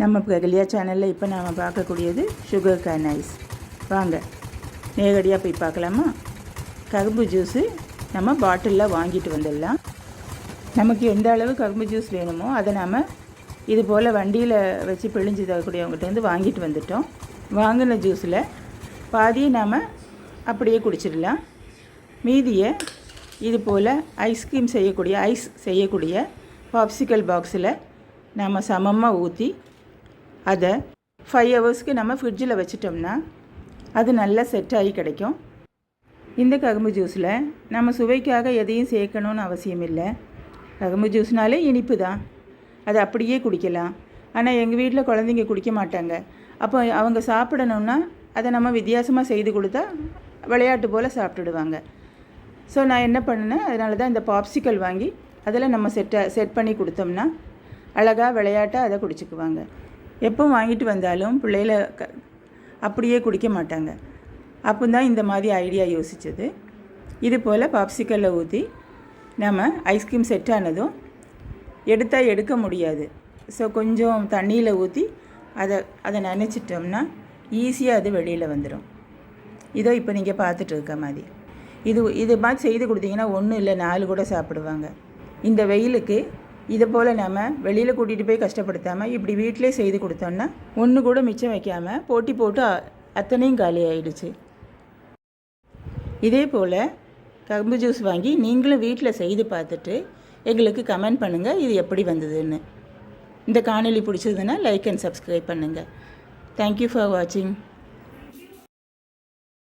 நம்ம பிரகலியா சேனலில் இப்போ நாம் பார்க்கக்கூடியது சுகர் கேன் ஐஸ் வாங்க நேரடியாக போய் பார்க்கலாமா? கரும்பு ஜூஸு நம்ம பாட்டிலில் வாங்கிட்டு வந்துடலாம். நமக்கு எந்த அளவு கரும்பு ஜூஸ் வேணுமோ அதை நாம் இது போல் வண்டியில் வச்சு பிழிஞ்சு தரக்கூடியவங்ககிட்டேருந்து வாங்கிட்டு வந்துட்டோம். வாங்கின ஜூஸில் பாதியை நாம் அப்படியே குடிச்சிடலாம். மீதியை இது போல் ஐஸ்கிரீம் செய்யக்கூடிய ஐஸ் செய்யக்கூடிய பாப்சிக்கல் பாக்ஸில் நாம் சமமாக ஊற்றி அதை ஃபைவ் ஹவர்ஸ்க்கு நம்ம ஃப்ரிட்ஜில் வச்சிட்டோம்னா அது நல்லா செட் ஆகி கிடைக்கும். இந்த கரும்பு ஜூஸில் நம்ம சுவைக்காக எதையும் சேர்க்கணும்னு அவசியம் இல்லை. கரும்பு ஜூஸ்னாலே இனிப்பு தான். அதை அப்படியே குடிக்கலாம். ஆனால் எங்கள் வீட்டில் குழந்தைங்க குடிக்க மாட்டாங்க. அப்போ அவங்க சாப்பிடணும்னா அதை நம்ம வித்தியாசமாக செய்து கொடுத்தா விளையாட்டு போல் சாப்பிட்டுடுவாங்க. ஸோ நான் என்ன பண்ணினேன்? அதனால தான் இந்த பாப்சிக்கல் வாங்கி அதில் நம்ம செட்டை செட் பண்ணி கொடுத்தோம்னா அழகாக விளையாட்டாக அதை குடிச்சுக்குவாங்க. எப்போ வாங்கிட்டு வந்தாலும் பிள்ளைகள க அப்படியே குடிக்க மாட்டாங்க. அப்போ தான் இந்த மாதிரி ஐடியா யோசித்தது இது போல் பாப்சிக்கலில் ஊற்றி நம்ம ஐஸ்கிரீம் செட் ஆனதும் எடுத்தால் எடுக்க முடியாது. ஸோ கொஞ்சம் தண்ணியில் ஊற்றி அதை அதை நினச்சிட்டோம்னா ஈஸியாக அது வெளியில் வந்துடும் இதோ இப்போ நீங்கள் பார்த்துட்டு இருக்க மாதிரி. இது இது மாதிரி செய்து கொடுத்தீங்கன்னா ஒன்று இல்லை நாலு கூட சாப்பிடுவாங்க. இந்த வெயிலுக்கு இதை போல் நம்ம வெளியில் கூட்டிகிட்டு போய் கஷ்டப்படுத்தாமல் இப்படி வீட்டிலே செய்து கொடுத்தோன்னா ஒன்று கூட மிச்சம் வைக்காமல் போட்டி போட்டு அத்தனையும் காலி ஆயிடுச்சு. இதே போல் கம்பு ஜூஸ் வாங்கி நீங்களும் வீட்டில் செய்து பார்த்துட்டு எங்களுக்கு கமெண்ட் பண்ணுங்கள் இது எப்படி வந்ததுன்னு. இந்த காணொலி பிடிச்சதுன்னா லைக் அண்ட் சப்ஸ்கிரைப் பண்ணுங்கள் தேங்க்யூ ஃபார் வாட்சிங்